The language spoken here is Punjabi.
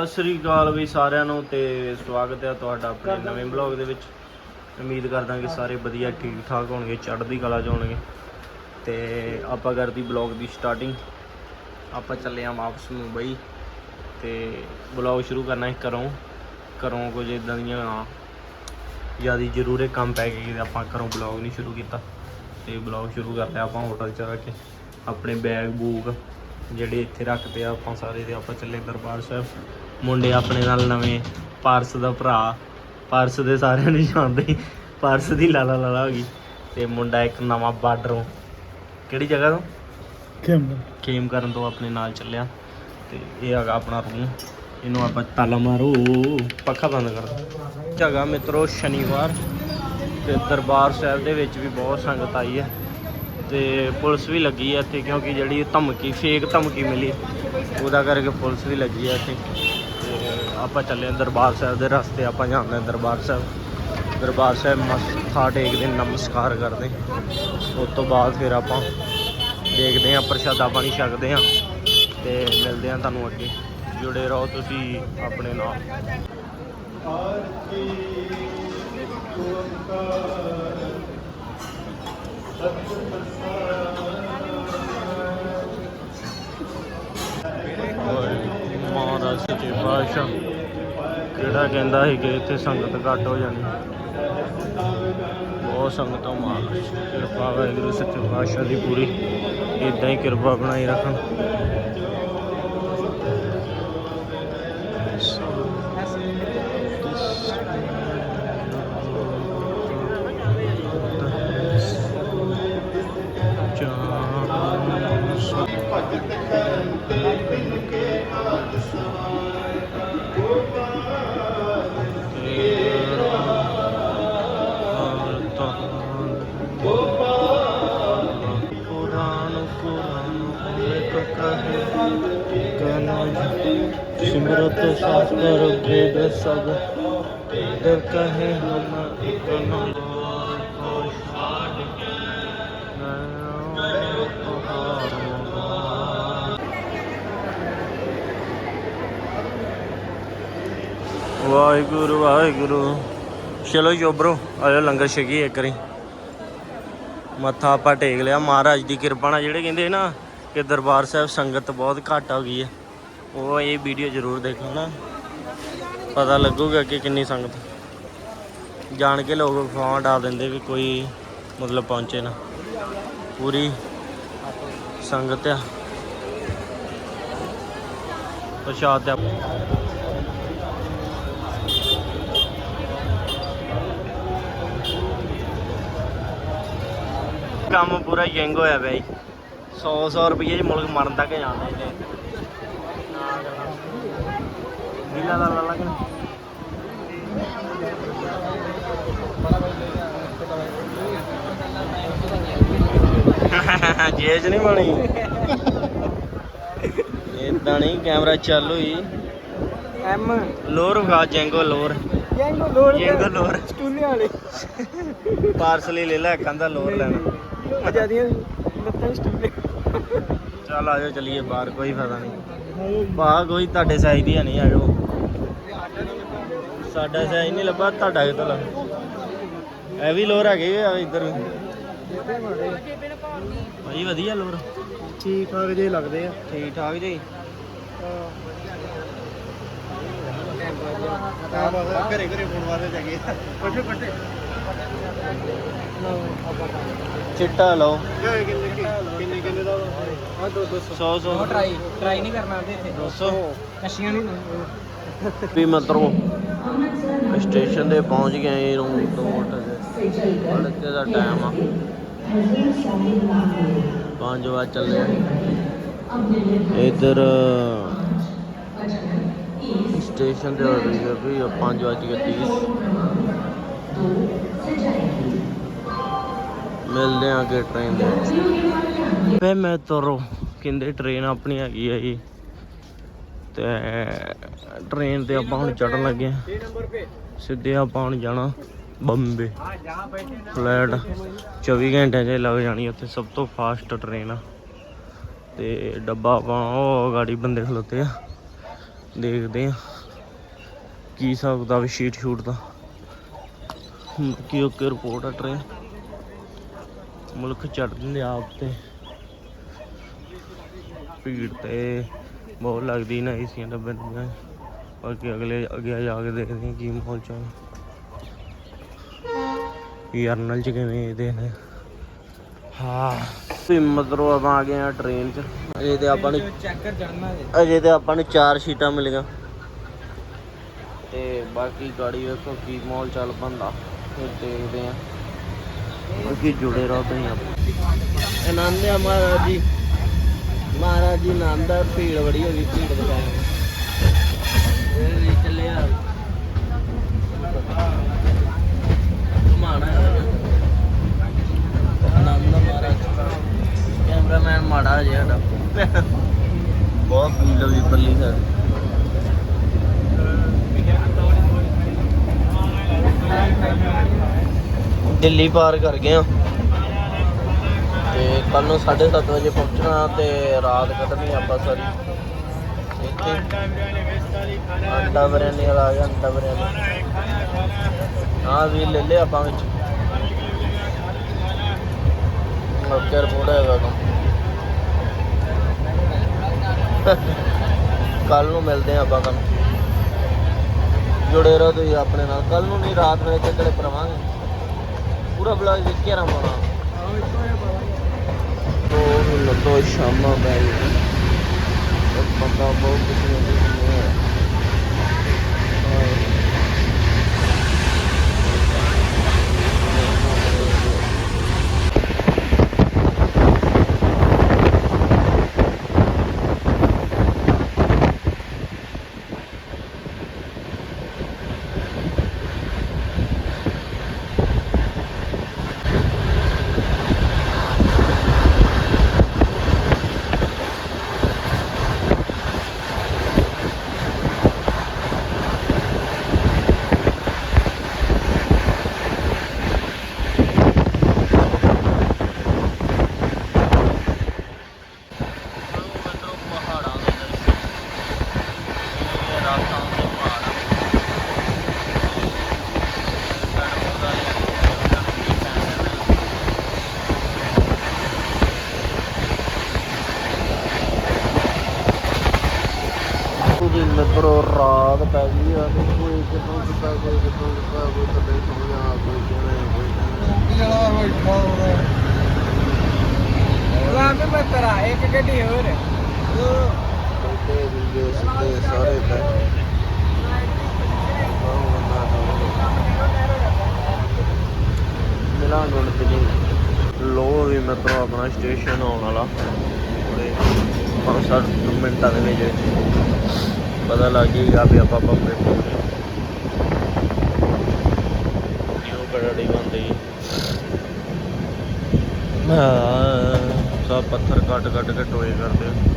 ਸਤਿ ਸ੍ਰੀ ਅਕਾਲ ਵੀ ਸਾਰਿਆਂ ਨੂੰ ਤੇ ਸਵਾਗਤ ਹੈ ਤੁਹਾਡਾ ਆਪਣੇ ਨਵੇਂ ਬਲੌਗ ਦੇ ਵਿੱਚ। ਉਮੀਦ ਕਰਦਾ ਕਿ ਸਾਰੇ ਵਧੀਆ ਠੀਕ ਠਾਕ ਹੋਣਗੇ ਚੜ੍ਹਦੀ ਕਲਾ 'ਚ ਹੋਣਗੇ। ਤੇ ਆਪਾਂ ਕਰਦੀ ਬਲੌਗ ਦੀ ਸਟਾਰਟਿੰਗ ਆਪਾਂ ਚੱਲੇ ਆ ਵਾਪਸ ਮੁੰਬਈ। ਤੇ ਬਲੌਗ ਸ਼ੁਰੂ ਕਰਨਾ ਹੈ ਘਰੋਂ। ਘਰੋਂ ਕੁਝ ਇਦਾਂ ਦੀਆਂ ਜ਼ਿਆਦਾ ਜ਼ਰੂਰੀ ਕੰਮ ਪੈ ਗਏ ਕਿ ਆਪਾਂ ਘਰੋਂ ਬਲੌਗ ਨਹੀਂ ਸ਼ੁਰੂ ਕੀਤਾ। ਤੇ ਬਲੌਗ ਸ਼ੁਰੂ ਕਰ ਲਿਆ ਆਪਾਂ ਹੋਟਲ 'ਚ ਰੱਖ ਕੇ। ਆਪਣੇ ਬੈਗ ਬੂਗ ਜਿਹੜੇ ਇੱਥੇ ਰੱਖਦੇ ਆ ਆਪਾਂ ਸਾਰੇ ਤੇ ਆਪਾਂ ਚੱਲੇ ਦਰਬਾਰ ਸਾਹਿਬ। ਮੁੰਡੇ ਆਪਣੇ ਨਾਲ ਨਵੇਂ ਪਾਰਸ ਦਾ ਭਰਾ ਪਾਰਸ ਦੇ ਸਾਰਿਆਂ ਨੂੰ ਜਾਣਦੇ। ਪਾਰਸ ਦੀ ਲਾਲਾ ਲਾਲਾ ਹੋ ਗਈ ਤੇ ਮੁੰਡਾ ਇੱਕ ਨਵਾਂ ਬਾਰਡਰੋਂ ਕਿਹੜੀ ਜਗ੍ਹਾ ਤੋਂ ਕਿੰਨ ਖੇਮ ਕਰਨ ਤੋਂ ਆਪਣੇ ਨਾਲ ਚੱਲਿਆ ਤੇ ਇਹ ਹੈਗਾ ਆਪਣਾ ਰੂਮ ਇਹਨੂੰ ਆਪਾਂ ਤਾਲਾ ਮਾਰੋ ਪੱਖਾ ਬੰਦ ਕਰ। ਜਗ੍ਹਾ ਮਿੱਤਰੋ ਸ਼ਨੀਵਾਰ ਤੇ ਦਰਬਾਰ ਸਾਹਿਬ ਦੇ ਵਿੱਚ ਵੀ ਬਹੁਤ ਸੰਗਤ ਆਈ ਹੈ ਤੇ ਪੁਲਿਸ ਵੀ ਲੱਗੀ ਹੈ ਇੱਥੇ ਕਿਉਂਕਿ ਜਿਹੜੀ ਧਮਕੀ ਫੇਕ ਧਮਕੀ ਮਿਲੀ ਉਹਦਾ ਕਰਕੇ ਪੁਲਿਸ ਵੀ ਲੱਗੀ ਹੈ ਇੱਥੇ ਆਪਾਂ ਚੱਲੇ ਹਾਂ ਦਰਬਾਰ ਸਾਹਿਬ ਦੇ ਰਸਤੇ, ਆਪਾਂ ਜਾਂਦੇ ਹਾਂ ਦਰਬਾਰ ਸਾਹਿਬ। ਦਰਬਾਰ ਸਾਹਿਬ ਮੱਥਾ ਟੇਕਦੇ ਨਮਸਕਾਰ ਕਰਦੇ ਉਸ ਤੋਂ ਬਾਅਦ ਫਿਰ ਆਪਾਂ ਦੇਖਦੇ ਹਾਂ, ਪ੍ਰਸ਼ਾਦਾ ਪਾਣੀ ਛਕਦੇ ਹਾਂ ਤੇ ਮਿਲਦੇ ਹਾਂ ਤੁਹਾਨੂੰ ਅੱਗੇ। ਜੁੜੇ ਰਹੋ ਤੁਸੀਂ ਆਪਣੇ ਨਾਲ। ਮਹਾਰਾਜ ਸੱਚੇ ਪਾਤਸ਼ਾਹ ਕਿਹੜਾ ਕਹਿੰਦਾ ਸੀ ਕਿ ਇੱਥੇ ਸੰਗਤ ਘੱਟ ਹੋ ਜਾਣੀ। ਬਹੁਤ ਸੰਗਤਾਂ ਆ ਕਿਰਪਾ ਵਾਹਿਗੁਰੂ, ਸੱਚੇ ਪਾਤਸ਼ਾਹ ਦੀ ਪੂਰੀ। ਇਦਾਂ ਹੀ ਕਿਰਪਾ ਬਣਾਈ ਰੱਖਣ। ਕੁਰਾਨ ਸਿਮਰਤ ਸ਼ਾਸਤਰ ਵੇਦ ਸਗ ਦਰ ਕਹੇ ਹਮ ਕਨਜ ਵਾਹਿਗੁਰੂ ਵਾਹਿਗੁਰੂ। ਚਲੋ ਜੋਬਰੋ ਆਇਓ ਲੰਗਰ ਛਕੀ ਇੱਕ ਵਾਰੀ। ਮੱਥਾ ਆਪਾਂ ਟੇਕ ਲਿਆ। ਮਹਾਰਾਜ ਦੀ ਕਿਰਪਾ ਨਾਲ ਜਿਹੜੇ ਕਹਿੰਦੇ ਨਾ ਕਿ ਦਰਬਾਰ ਸਾਹਿਬ ਸੰਗਤ ਬਹੁਤ ਘੱਟ ਹੋ ਗਈ ਹੈ। ਉਹ ਇਹ ਵੀਡੀਓ ਜ਼ਰੂਰ ਦੇਖੋ ਨਾ ਪਤਾ ਲੱਗੂਗਾ ਕਿ ਕਿੰਨੀ ਸੰਗਤ। ਜਾਣ ਕੇ ਲੋਕ ਫੋਨ ਡਾ ਦਿੰਦੇ ਵੀ ਕੋਈ ਮਤਲਬ ਪਹੁੰਚੇ ਨਾ। ਪੂਰੀ ਸੰਗਤ ਆ। ਪ੍ਰਸ਼ਾਦ ਦਾ ਕੰਮ ਪੂਰਾ ਯੰਗ ਹੋਇਆ ਬਈ 100-100 ਰੁਪਏ ਚ ਮੁਲਕ ਮਰਨ ਤੱਕ ਜਾਂਦਾ ਇਹਨੇ ਜੇਜ ਨਹੀਂ? ਬਣੀ। ਇਦਾਂ ਨਹੀਂ ਕੈਮਰਾ ਚਾਲੂ ਹੀ ਐਮ। ਲੋਰ ਵਿਖਾ ਜੈਂਗੋ ਲੋਰ। ਜੈਂਗੋ ਲੋਰ ਜੈਂਗੋ ਲੋਰ। ਸਟੂਲੇ ਵਾਲੇ। ਪਾਰਸਲੀ ਲੈ ਲੈ ਕੰਦਾ ਲੋਰ ਲੈਣਾ। ਮਜਾ ਦੀਆਂ ਲੱਤਾਂ ਸਟੂਲੇ ਚੱਲ ਆਜੋ ਚਲੀਏ ਬਾਹਰ ਕੋਈ ਫਾਇਦਾ ਨਹੀਂ। ਭਾ ਕੋਈ ਤੁਹਾਡੇ ਸਾਈਜ਼ ਦੀ ਨਹੀਂ ਆਜੋ ਸਾਡਾ ਸਾਈਜ਼ ਨਹੀਂ ਲੱਭਾ ਤੁਹਾਡਾ ਕਿਤੋਂ ਲੱਭ? ਇਹ ਵੀ ਲੋਰ ਹੈਗੇ ਆ ਇੱਧਰ ਭਾਈ ਵਧੀਆ ਲੋਰ। ਠੀਕ ਠਾਕ ਜੇ ਲੱਗਦੇ ਆ। ਠੀਕ ਠਾਕ ਜੀ ਘਰੇ ਘਰੇ ਫੋਨ ਵਾਲੇ ਜਾਗੇ ਪੱਠੇ ਪੱਠੇ ਚਿੱਟਾ ਲਓ। ਕਿੰਨੇ 100 ਵੀ ਮਿੱਤਰੋ ਸਟੇਸ਼ਨ ਤੇ ਪਹੁੰਚ ਗਏ ਨੂੰ ਟੋਟ ਬੜਕੇ ਦਾ ਟਾਈਮ ਆ। 5 ਵਜੇ ਚੱਲੇ ਇਧਰ ਸਟੇਸ਼ਨ ਤੇ ਹੋ ਵੀ 5 ਵਜੇ 30 ਮਿਲਦੇ ਆ ਕੇ ਟ੍ਰੇਨ ਦੇ ਫੇ ਮੈਂ ਤਰੋ ਕਹਿੰਦੇ ਟ੍ਰੇਨ ਆਪਣੀ ਹੈਗੀ ਆ ਜੀ। ਤੇ ਟ੍ਰੇਨ ਤੇ ਆਪਾਂ ਹੁਣ ਚੜ੍ਹਨ ਲੱਗੇ ਆ। ਸਿੱਧੇ ਆਪਾਂ ਹੁਣ ਜਾਣਾ ਬੰਬੇ। ਫਲੈਟ 24 ਘੰਟਿਆਂ 'ਚ ਲੱਗ ਜਾਣੀ ਉੱਥੇ, ਸਭ ਤੋਂ ਫਾਸਟ ਟ੍ਰੇਨ ਆ। ਤੇ ਡੱਬਾ ਆਪਾਂ ਉਹ ਗਾੜੀ ਬੰਦੇ ਖਲੋਤੇ ਆ। ਦੇਖਦੇ ਆ ਕੀ ਹਿਸਾਬ ਦਾ ਸ਼ੀਟ ਸ਼ੂਟ ਦਾ। ਕੀ ਓਕੇ ਰਿਪੋਰਟ ਆ ਟ੍ਰੇਨ ਮੁਲਕ ਚੜ੍ਹਦੇ ਆਪ ਤੇ। ਭੀੜ ਤੇ ਬਹੁਤ ਲੱਗਦੀ ਨਾ ਏਸੀਆਂ ਡੱਬੇ ਨੂੰ ਬਾਕੀ ਅਗਲੇ ਅੱਗੇ ਜਾ ਕੇ ਦੇਖਦੇ ਹਾਂ ਕੀ ਮਾਹੌਲ ਚਾਲ। ਯਰਨਲ ਚ ਕਿਵੇਂ ਇਹਦੇ ਨੇ। ਹਾਂ ਤੇ ਆਪਾਂ ਆ ਗਏ ਆ ਟ੍ਰੇਨ ਚ। ਅਜੇ ਤੇ ਆਪਾਂ ਨੂੰ ਚੈੱਕ ਚੜਨਾ ਅਜੇ ਤੇ ਆਪਾਂ ਨੂੰ ਚਾਰ ਸੀਟਾਂ ਮਿਲੀਆਂ ਤੇ ਬਾਕੀ ਗਾੜੀ ਵੇਖੋ ਕੀ ਮਾਹੌਲ ਚੱਲ ਪੰਦਾ ਫਿਰ ਦੇਖਦੇ ਆ ਬਾਕੀ ਜੁੜੇ ਰਹੋ ਤੁਸੀਂ ਆਪਾਂ। ਆਨੰਦ ਆ ਮਹਾਰਾਜ ਜੀ। ਮਹਾਰਾਜ ਜੀ ਆਨੰਦ ਆ ਭੀੜ ਬੜੀ ਹੋ ਗਈ, ਭੀੜ ਦੇ ਕਾਰਨ ਇਹ ਵੀ ਚੱਲਿਆ ਘੁਮਾਣਾ ਆਨੰਦ ਆ ਮਹਾਰਾਜ। ਕੈਮਰਾਮੈਨ ਮਾੜਾ ਜਿਹਾ ਸਾਡਾ। ਬਹੁਤ ਭੀੜ ਹੋਈ ਪੱਲੀ ਸਰ। ਦਿੱਲੀ ਪਾਰ ਕਰ ਗਏ ਆ। ਕੱਲ ਨੂੰ 7:30 ਵਜੇ ਪਹੁੰਚਣਾ ਤੇ ਰਾਤ ਕੱਢਣੀ ਆਪਾਂ ਸਾਰੀ। ਇੱਥੇ। ਅੰਡਾ ਬਿਰਿਆਨੀ ਵਾਲਾ ਆ ਗਿਆ, ਅੰਡਾ ਬਿਰਿਆਨੀ। ਹਾਂ ਵੀ ਲੈ ਲਿਆ ਆਪਾਂ ਵਿੱਚ। ਮੱਕਰ ਪੂੜਾ ਹੈਗਾ ਤਾਂ। ਕੱਲ ਨੂੰ ਮਿਲਦੇ ਆ ਆਪਾਂ ਕੱਲ ਜੁੜੇ ਰਹੋ ਤੁਸੀਂ ਆਪਣੇ ਨਾਲ। ਕੱਲ ਨੂੰ ਨਹੀਂ, ਰਾਤ ਨੂੰ ਇੱਥੇ ਪਰਵਾਂਗੇ ਪੂਰਾ ਬਲੌਗ ਦੇਖ ਕੇ ਆਰਾਮ ਦੋ ਹੁਣ ਦੋ ਸ਼ਾਮਾਂ ਪੈ ਗਈਆਂ। ਬੰਦਾ ਬਹੁਤ ਕੁਝ ਨਹੀਂ ਮਿੱਤਰੋ ਰਾਤ ਪੈ ਗਈ ਆ ਤੇ ਕੋਈ ਕਿਤੋਂ ਕਿਤਾ ਕੋਈ ਕਿਤੋਂ ਕਿਤਾ ਕੋਈ ਥੱਲੇ ਸੌ ਗਿਆ ਕੋਈ ਕਿਵੇਂ ਕੋਈ ਜਿਹੜਾ ਬੈਠਾ ਹੋਣਾ। ਲਾਂਬੇ ਮੈਂ ਤਰਾ ਇੱਕ ਗੱਡੀ ਹੋਰ। ਬੈਠੇ ਦੂਜੇ ਸਿੱਧੇ ਸਾਰੇ ਪੈ ਤੇ ਲੋ ਵੀ ਮਿੱਤਰੋ ਆਪਣਾ ਸਟੇਸ਼ਨ ਆਉਣ ਵਾਲਾ। ਥੋੜੇ 5-7 ਮਿੰਟਾਂ ਦੇ ਵਿੱਚ। ਪਤਾ ਲੱਗ ਜਾਏਗਾ ਵੀ ਆਪਾਂ ਬੰਬੇ ਪਹੁੰਚੇ। ਨਿਊ ਕੜੜੀ ਬੰਦੀ। ਹਾਂ। ਸਭ ਪੱਥਰ ਕੱਟ ਕੱਟ ਕੇ ਟੋਏ ਕਰਦੇ।